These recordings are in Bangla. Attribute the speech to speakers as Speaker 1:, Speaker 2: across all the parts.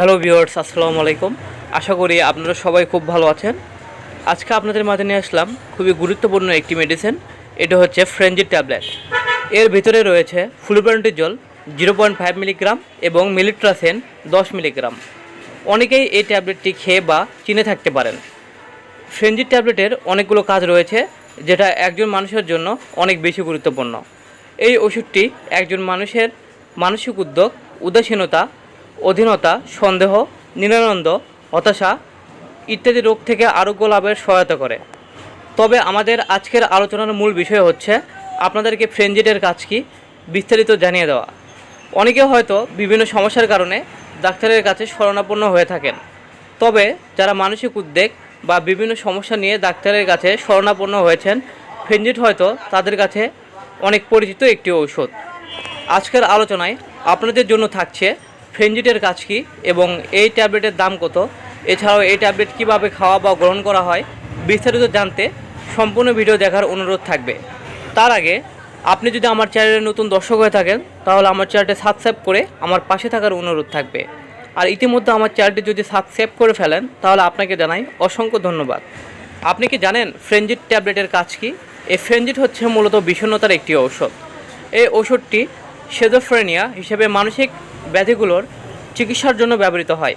Speaker 1: হ্যালো ভিউয়ার্স, আসসালামু আলাইকুম। আশা করি আপনারা সবাই খুব ভালো আছেন। আজকে আপনাদের মাঝে নিয়ে আসলাম খুবই গুরুত্বপূর্ণ একটি মেডিসিন এটা হচ্ছে ফ্রেঞ্জির ট্যাবলেট এর ভিতরে রয়েছে flupentixol zero point five milligram এবং মিলিট্রাসেন দশ মিলিগ্রাম অনেকেই এই ট্যাবলেটটি খেয়ে বা চিনে থাকতে পারেন। ফ্রেঞ্জির ট্যাবলেটের অনেকগুলো কাজ রয়েছে, যেটা একজন মানুষের জন্য অনেক বেশি গুরুত্বপূর্ণ। এই ওষুধটি একজন মানুষের মানসিক উদ্যোগ, উদাসীনতা অধীনতা, সন্দেহ, নিরানন্দ, হতাশা ইত্যাদি রোগ থেকে আরোগ্য লাভের সহায়তা করে। তবে আমাদের আজকের আলোচনার মূল বিষয় হচ্ছে আপনাদেরকে ফ্রেঞ্জিটের কাজ কি বিস্তারিত জানিয়ে দেওয়া। অনেকে হয়তো বিভিন্ন সমস্যার কারণে ডাক্তারের কাছে শরণাপন্ন হয়ে থাকেন। তবে যারা মানসিক উদ্বেগ বা বিভিন্ন সমস্যা নিয়ে ডাক্তারের কাছে শরণাপন্ন হয়েছেন ফেনজিট হয়তো তাদের কাছে অনেক পরিচিত একটি ঔষধ। আজকের আলোচনায় আপনাদের জন্য থাকছে ফেনজিটের কাজ কী এবং এই ট্যাবলেটের দাম কত? এছাড়াও এই ট্যাবলেট কীভাবে খাওয়া বা গ্রহণ করা হয় বিস্তারিত জানতে সম্পূর্ণ ভিডিও দেখার অনুরোধ থাকবে। তার আগে, আপনি যদি আমার চ্যানেলের নতুন দর্শক হয়ে থাকেন, তাহলে আমার চ্যানেলটি সাবস্ক্রাইব করে আমার পাশে থাকার অনুরোধ থাকবে। আর ইতিমধ্যে আমার চ্যানেলটি যদি সাবস্ক্রাইব করে ফেলেন, তাহলে আপনাকে জানাই অসংখ্য ধন্যবাদ। আপনি কি জানেন ফ্রেঞ্জিট ট্যাবলেটের কাজ কি? এই ফ্রেঞ্জিট হচ্ছে মূলত বিষণ্ণতার একটি ঔষধ। এই ওষুধটি সেজোফ্রেনিয়া হিসেবে মানসিক ব্যাধিগুলোর চিকিৎসার জন্য ব্যবহৃত হয়,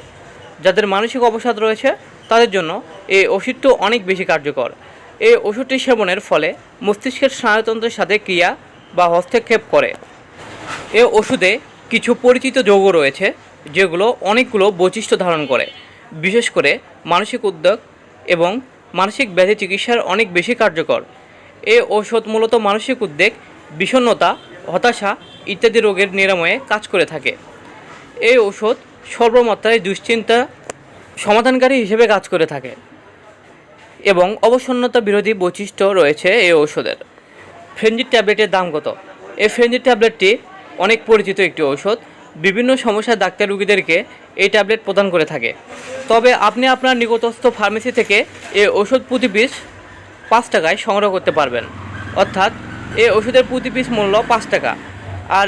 Speaker 1: যাদের মানসিক অবসাদ রয়েছে, তাদের জন্য এই ওষুধটি অনেক বেশি কার্যকর। এই ওষুধটি সেবনের ফলে মস্তিষ্কের স্নায়ুতন্ত্রের সাথে ক্রিয়া বা হস্তক্ষেপ করে। এ ওষুধে কিছু পরিচিত যৌগ রয়েছে, যেগুলো অনেকগুলো বৈশিষ্ট্য ধারণ করে। বিশেষ করে মানসিক উদ্যোগ এবং মানসিক ব্যাধি চিকিৎসার অনেক বেশি কার্যকর। এ ঔষধ মূলত মানসিক উদ্বেগ, বিষণ্ণতা, হতাশা ইত্যাদি রোগের নিরাময়ে কাজ করে থাকে। এই ঔষধ সর্বমাত্রায় দুশ্চিন্তা সমাধানকারী হিসেবে কাজ করে থাকে। এবং অবসন্নতা বিরোধী বৈশিষ্ট্য রয়েছে এই ঔষধের। ফ্রেঞ্জির ট্যাবলেটের দাম কত? এই ফ্রেঞ্জির ট্যাবলেটটি অনেক পরিচিত একটি ঔষধ। বিভিন্ন সমস্যার ডাক্তার রুগীদেরকে এই ট্যাবলেট প্রদান করে থাকে। তবে আপনি আপনার নিকটস্থ ফার্মেসি থেকে এই ওষুধ প্রতি পিস পাঁচ টাকায় সংগ্রহ করতে পারবেন। অর্থাৎ এই ওষুধের প্রতি পিস মূল্য পাঁচ টাকা। আর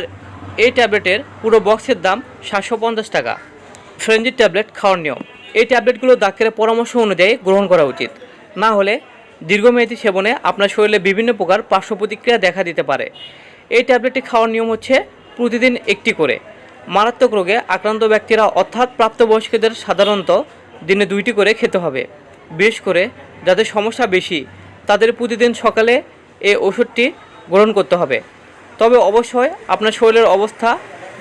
Speaker 1: এই ট্যাবলেটের পুরো বক্সের দাম সাতশো পঞ্চাশ টাকা। ফ্রেঞ্জির ট্যাবলেট খাওয়ার নিয়ম। এই ট্যাবলেটগুলো ডাক্তারের পরামর্শ অনুযায়ী গ্রহণ করা উচিত। না হলে দীর্ঘমেয়াদী সেবনে আপনার শরীরে বিভিন্ন প্রকার পার্শ্ব প্রতিক্রিয়া দেখা দিতে পারে। এই ট্যাবলেটটি খাওয়ার নিয়ম হচ্ছে প্রতিদিন একটি করে। মারাত্মক রোগে আক্রান্ত ব্যক্তিরা অর্থাৎ প্রাপ্তবয়স্কদের সাধারণত দিনে দুইটি করে খেতে হবে। বিশেষ করে যাদের সমস্যা বেশি, তাদের প্রতিদিন সকালে এই ওষুধটি গ্রহণ করতে হবে। তবে অবশ্যই আপনার শরীরের অবস্থা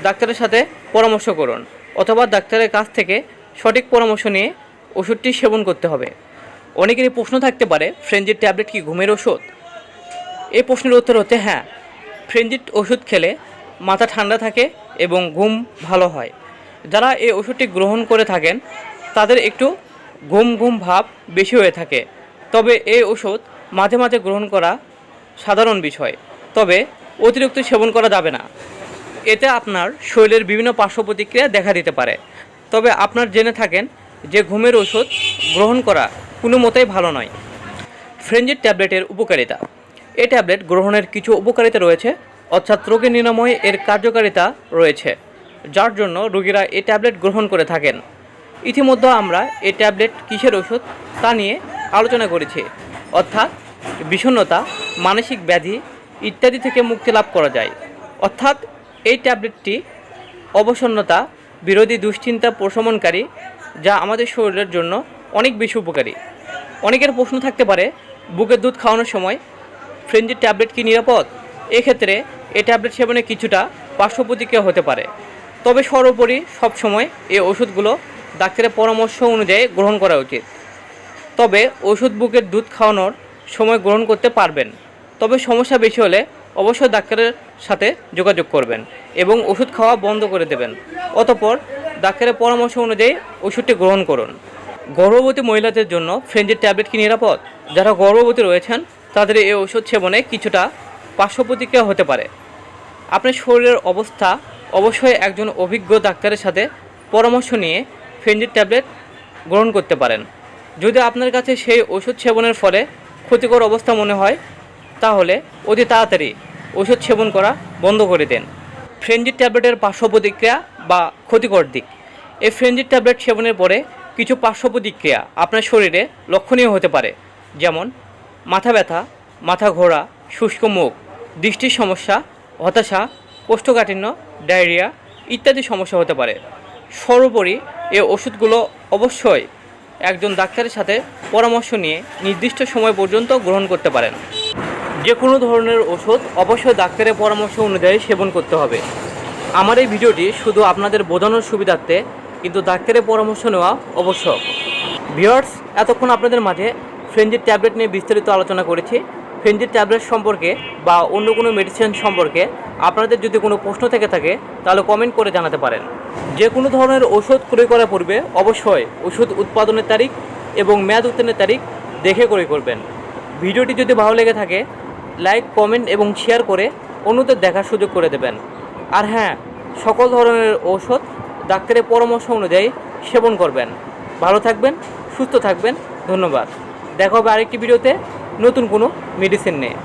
Speaker 1: ডাক্তারের সাথে পরামর্শ করুন অথবা ডাক্তারের কাছ থেকে সঠিক পরামর্শ নিয়ে ওষুধটি সেবন করতে হবে। অনেকেরই প্রশ্ন থাকতে পারে, ফ্রেঞ্জির ট্যাবলেট কি ঘুমের ওষুধ? এই প্রশ্নের উত্তর হতে হ্যাঁ ফ্রেঞ্জিট ওষুধ খেলে মাথা ঠান্ডা থাকে এবং ঘুম ভালো হয়। যারা এই ওষুধটি গ্রহণ করে থাকেন, তাদের একটু ঘুম ঘুম ভাব বেশি হয়ে থাকে। তবে এই ওষুধ মাঝে মাঝে গ্রহণ করা সাধারণ বিষয়। তবে অতিরিক্ত সেবন করা যাবে না। এতে আপনার শরীরের বিভিন্ন পার্শ্ব প্রতিক্রিয়া দেখা দিতে পারে। তবে আপনার জেনে থাকেন যে ঘুমের ওষুধ গ্রহণ করা কোনো মতেই ভালো নয়। ফ্রেঞ্জির ট্যাবলেটের উপকারিতা। এই ট্যাবলেট গ্রহণের কিছু উপকারিতা রয়েছে, অর্থাৎ রোগের নিরাময়ে এর কার্যকারিতা রয়েছে, যার জন্য রোগীরা এই ট্যাবলেট গ্রহণ করে থাকেন। ইতিমধ্যে আমরা এই ট্যাবলেট কিসের ওষুধ তা নিয়ে আলোচনা করেছি, অর্থাৎ বিষণ্ণতা, মানসিক ব্যাধি ইত্যাদি থেকে মুক্তি লাভ করা যায়। অর্থাৎ এই ট্যাবলেটটি অবসন্নতা, বিরোধী দুশ্চিন্তা প্রশমনকারী, যা আমাদের শরীরের জন্য অনেক বেশি উপকারী। অনেকের প্রশ্ন থাকতে পারে, বুকের দুধ খাওয়ানোর সময় ফ্রেঞ্জির ট্যাবলেট কি নিরাপদ? এক্ষেত্রে এই ট্যাবলেট সেবনে কিছুটা পার্শ্বপ্রতিক্রিয়া হতে পারে। তবে সর্বোপরি সবসময় এই ওষুধগুলো ডাক্তারের পরামর্শ অনুযায়ী গ্রহণ করা উচিত। তবে ওষুধ বুকের দুধ খাওয়ানোর সময় গ্রহণ করতে পারবেন। তবে সমস্যা বেশি হলে অবশ্যই ডাক্তারের সাথে যোগাযোগ করবেন এবং ওষুধ খাওয়া বন্ধ করে দেবেন। অতপর ডাক্তারের পরামর্শ অনুযায়ী ওষুধটি গ্রহণ করুন। গর্ভবতী মহিলাদের জন্য ফ্রেঞ্জের ট্যাবলেট কি নিরাপদ? যারা গর্ভবতী রয়েছেন, তাদের এই ওষুধ সেবনে কিছুটা পার্শ্ব প্রতিক্রিয়া হতে পারে। আপনার শরীরের অবস্থা, অবশ্যই একজন অভিজ্ঞ ডাক্তারের সাথে পরামর্শ নিয়ে ফেঞ্জির ট্যাবলেট গ্রহণ করতে পারেন। যদি আপনার কাছে সেই ওষুধ সেবনের ফলে ক্ষতিকর অবস্থা মনে হয় তাহলে অতি তাড়াতাড়ি ওষুধ সেবন করা বন্ধ করে দেন। ফ্রেঞ্জির ট্যাবলেটের পার্শ্ব প্রতিক্রিয়া বা ক্ষতিকর দিক। এই ফ্রেঞ্জির ট্যাবলেট সেবনের পরে কিছু পার্শ্ব প্রতিক্রিয়া আপনার শরীরে লক্ষণীয় হতে পারে, যেমন মাথা ব্যথা, মাথা ঘোরা, শুষ্ক মুখ, দৃষ্টির সমস্যা, হতাশা, কোষ্ঠকাঠিন্য, ডায়রিয়া ইত্যাদি সমস্যা হতে পারে। সর্বোপরি এই ওষুধগুলো অবশ্যই একজন ডাক্তারের সাথে পরামর্শ নিয়ে নির্দিষ্ট সময় পর্যন্ত গ্রহণ করতে পারেন। যে কোনো ধরনের ওষুধ অবশ্যই ডাক্তারের পরামর্শ অনুযায়ী সেবন করতে হবে। আমার এই ভিডিওটি শুধু আপনাদের বোঝানোর সুবিধার্থে, কিন্তু ডাক্তারের পরামর্শ নেওয়া আবশ্যক ভিওর্স এতক্ষণ আপনাদের মাঝে ফ্রেঞ্জির ট্যাবলেট নিয়ে বিস্তারিত আলোচনা করেছি। ফ্রেঞ্জির ট্যাবলেট সম্পর্কে বা অন্য কোনো মেডিসিন সম্পর্কে আপনাদের যদি কোনো প্রশ্ন থেকে থাকে, তাহলে কমেন্ট করে জানাতে পারেন। যে কোনো ধরনের ওষুধ ক্রয় করার পূর্বে অবশ্যই ওষুধ উৎপাদনের তারিখ এবং মেয়াদ উত্তীর্ণের তারিখ দেখে ক্রয় করবেন। ভিডিওটি যদি ভালো লেগে থাকে লাইক, কমেন্ট এবং শেয়ার করে অন্যদের দেখার সুযোগ করে দেবেন। আর হ্যাঁ সকল ধরনের ঔষধ ডাক্তারের পরামর্শ অনুযায়ী সেবন করবেন। ভালো থাকবেন, সুস্থ থাকবেন, ধন্যবাদ। দেখা হবে আরেকটি ভিডিওতে নতুন কোনো মেডিসিন নিয়ে।